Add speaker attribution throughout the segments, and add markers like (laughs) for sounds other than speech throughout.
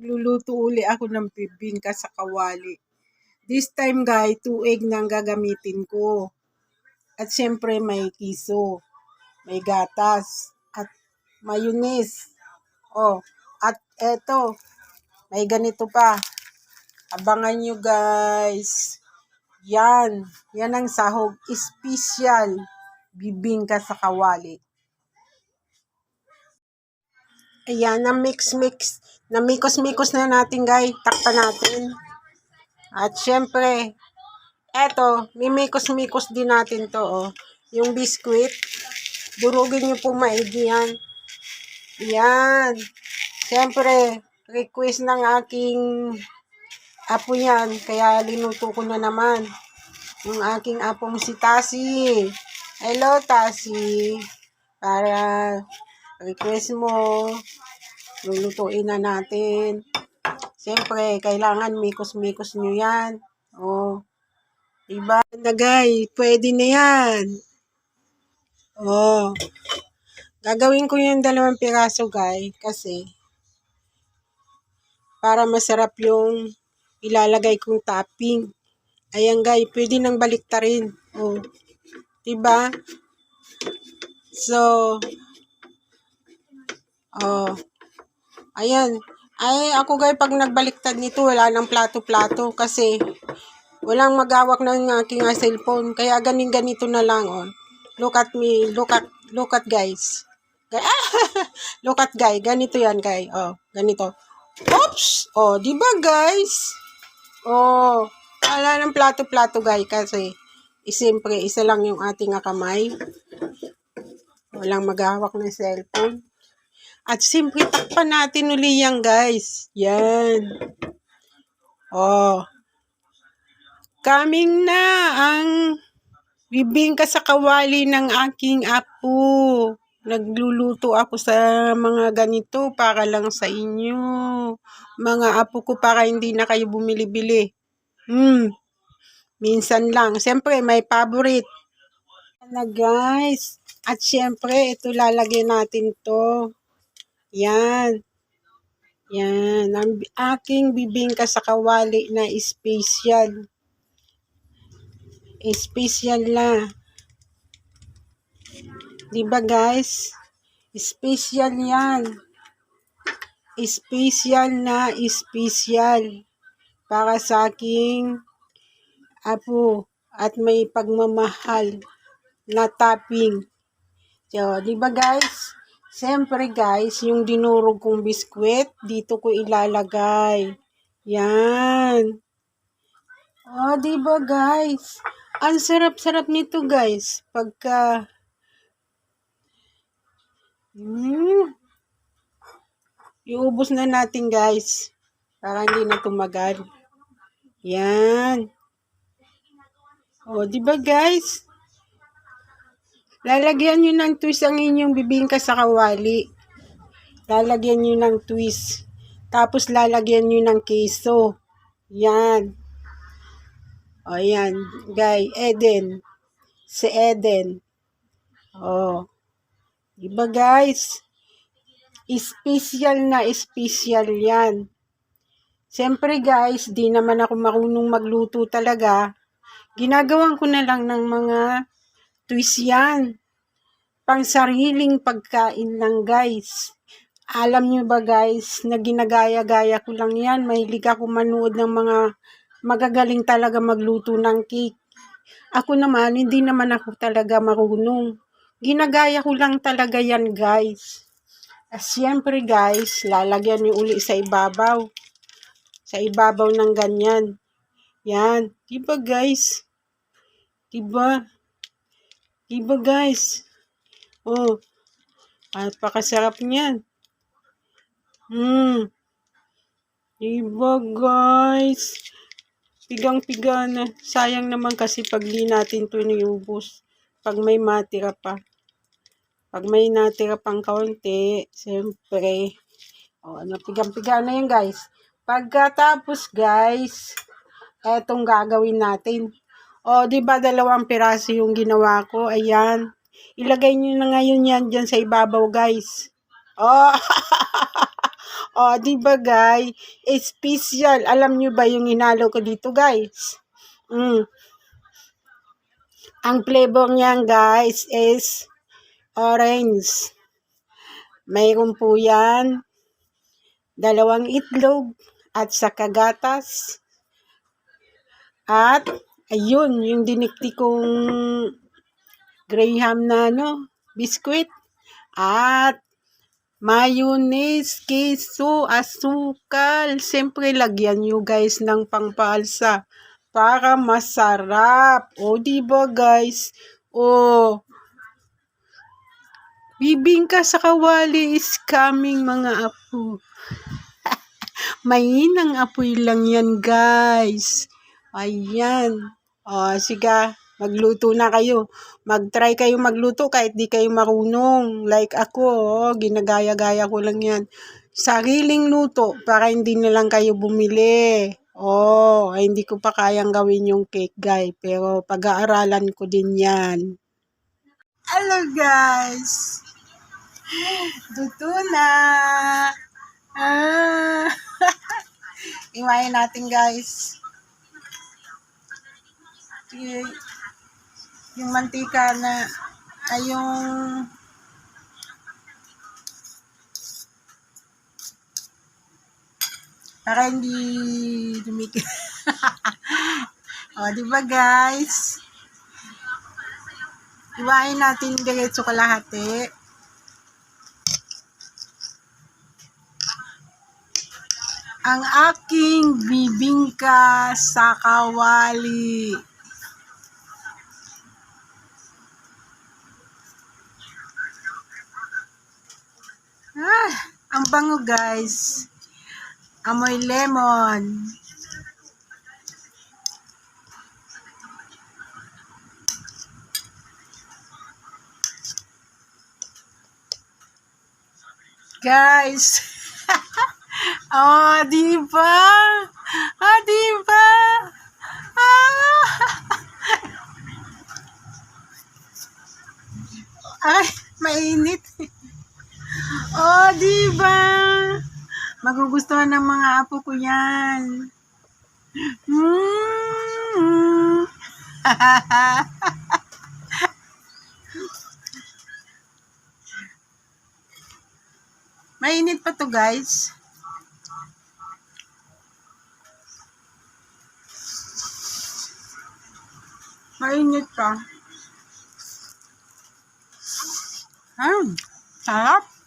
Speaker 1: Luluto uli ako ng bibingka sa kawali. This time guys, two egg na ang gagamitin ko. At syempre may kiso, may gatas, at mayonnaise. Oh, at eto, may ganito pa. Abangan nyo guys. Yan, yan ang sahog. Special bibingka sa kawali. Ayan, na mix-mix. Na mikos-mikos na natin, guys. Takpan natin. At syempre, eto, mimikos-mikos din natin to, oh. Yung biscuit. Durugin nyo po maigi yan. Yan. Syempre, request ng aking apo yan. Kaya linuto ko na naman. Yung aking apong si Tasi. Hello, Tasi. Para request mo, lulutuin na natin. Siyempre, kailangan mikos-mikos nyo yan. Oh. Diba? Na guys, pwede na yan. Oh. Gagawin ko yung dalawang piraso guys, kasi para masarap yung ilalagay kong topping. Ayan guys, pwede nang baliktarin. Oh. Diba? So, Oh. Ayan. Ay, ako guys, pag nagbaliktad nito, wala nang plato-plato kasi walang magawak ng aking uh, cellphone. Kaya ganing ganito na lang, oh. Look at me. Look at, look at guys. (laughs) look at guys. Ganito yan, guys. Oh, ganito. Oops! Oh, di ba guys? Oh, wala ng plato-plato, guys, kasi siyempre, isa lang yung ating kamay. Walang maghahawak ng cellphone. At simple takpan natin uli yan guys. Yan. Oh. Coming na ang bibingka sa kawali ng aking apo. Nagluluto ako sa mga ganito para lang sa inyo. Mga apo ko para hindi na kayo bumili-bili. Hmm. Minsan lang. Siyempre, may favorite. Na guys. At siyempre, ito lalagyan natin to. Yan. Yan. Ang aking bibingka sa kawali na special. Special na. Diba guys? Special yan. Special na special. Para sa aking apo at may pagmamahal na topping. So, di guys? Siyempre guys, yung dinurog kong biskwit, dito ko ilalagay. Yan. Oh, di ba guys? Ang sarap-sarap nito guys. Pagka Hmm. Iubos na natin guys. Para hindi na tumagal. Yan. Oh, di ba guys? Lalagyan nyo ng twist ang inyong bibingka sa kawali. Lalagyan nyo ng twist. Tapos lalagyan nyo ng keso. Yan. O yan. Guy, Eden. Si Eden. O. Diba guys? Special na special yan. Siyempre guys, di naman ako marunong magluto talaga. Ginagawan ko na lang ng mga twist yan. Pang sariling pagkain lang guys. Alam nyo ba guys, na ginagaya-gaya ko lang yan. Mahilig ako manood ng mga magagaling talaga magluto ng cake. Ako naman, hindi naman ako talaga marunong. Ginagaya ko lang talaga yan guys. Siyempre guys, lalagyan nyo uli sa ibabaw. Sa ibabaw ng ganyan. Yan. Diba guys? Diba? Diba guys? Oh. At pakasarap niyan. Hmm. Diba guys? Pigang-piga na. Sayang naman kasi pag di natin ito niubos. Pag may matira pa. Pag may natira pang kaunti, siyempre, oh, ano, pigang-piga na yan guys. Pagkatapos guys, etong gagawin natin. O, di ba dalawang piraso yung ginawa ko? Ayan. Ilagay nyo na ngayon yan dyan sa ibabaw, guys. Oh, (laughs) O, di ba guys? Special. Alam nyo ba yung hinalo ko dito guys? Mm. Ang flavor niyan guys is orange. Mayroon po yan dalawang itlog at saka gatas. At ayun, yung dinikti kong graham na ano, biskuit. At mayonnaise, keso, asukal. Siyempre, lagyan nyo guys ng pangpalsa para masarap. O, di ba guys? O, bibingka sa kawali is coming mga apo. (laughs) Mainang apoy lang yan guys. Ayan. O, sige, magluto na kayo. Mag-try kayo magluto kahit di kayo marunong. Like ako, oh, ginagaya-gaya ko lang yan. Sariling luto para hindi na lang kayo bumili. Oh, ay hindi ko pa kayang gawin yung cake, guys. Pero pag-aaralan ko din yan. Hello, guys! Luto na! Ah! (laughs) Iwain natin, guys. Yung mantika na ay yung para hindi dumikit. (laughs) o, di ba guys? Iwain natin diretso kalahati. Ang aking bibingka sa kawali. Ah, ang bango guys. Amoy lemon. Guys. (laughs) oh, di ba? Ah, di ba? Ah. (laughs) Ay, mainit. Di ba? Magugustuhan ng mga apo ko yan. Mm. (laughs) Mainit pa to, guys. Mainit pa. Hmm, sarap.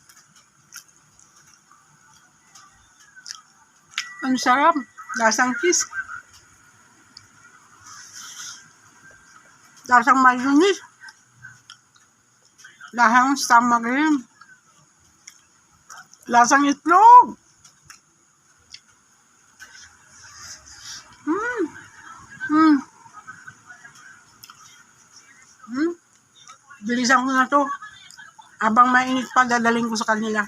Speaker 1: Ang sarap. Lasang cheese. Lasang mayonnaise. Lasang tamarin. Lasang itlog. Hmm. Hmm. Hmm. Bilisan ko na to. Abang mainit pa, dadaling ko sa kanila.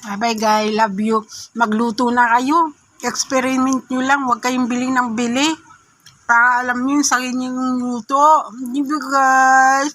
Speaker 1: Bye guys, love you. Magluto na kayo. Experiment nyo lang, huwag kayong bili ng bili. Para alam nyo yung sarili yung luto. Hindi ba guys?